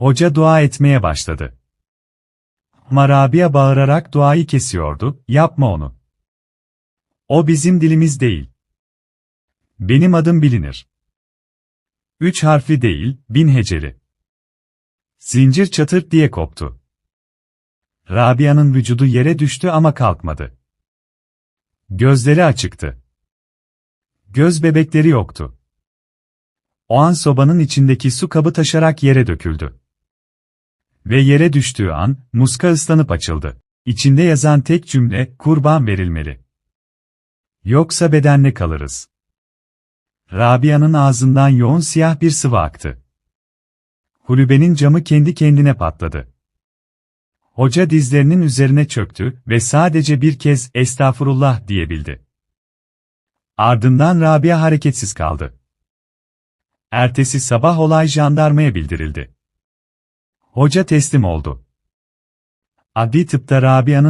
Hoca dua etmeye başladı. Ama Rabia bağırarak duayı kesiyordu, yapma onu. O bizim dilimiz değil. Benim adım bilinir. Üç harfli değil, bin heceli. Zincir çatır diye koptu. Rabia'nın vücudu yere düştü ama kalkmadı. Gözleri açıktı. Göz bebekleri yoktu. O an sobanın içindeki su kabı taşarak yere döküldü. Ve yere düştüğü an, muska ıslanıp açıldı. İçinde yazan tek cümle, kurban verilmeli. Yoksa bedenle kalırız. Rabia'nın ağzından yoğun siyah bir sıvı aktı. Kulübenin camı kendi kendine patladı. Hoca dizlerinin üzerine çöktü ve sadece bir kez estağfurullah diyebildi. Ardından Rabia hareketsiz kaldı. Ertesi sabah olay jandarmaya bildirildi. Hoca teslim oldu. Adli tıpta Rabia'nın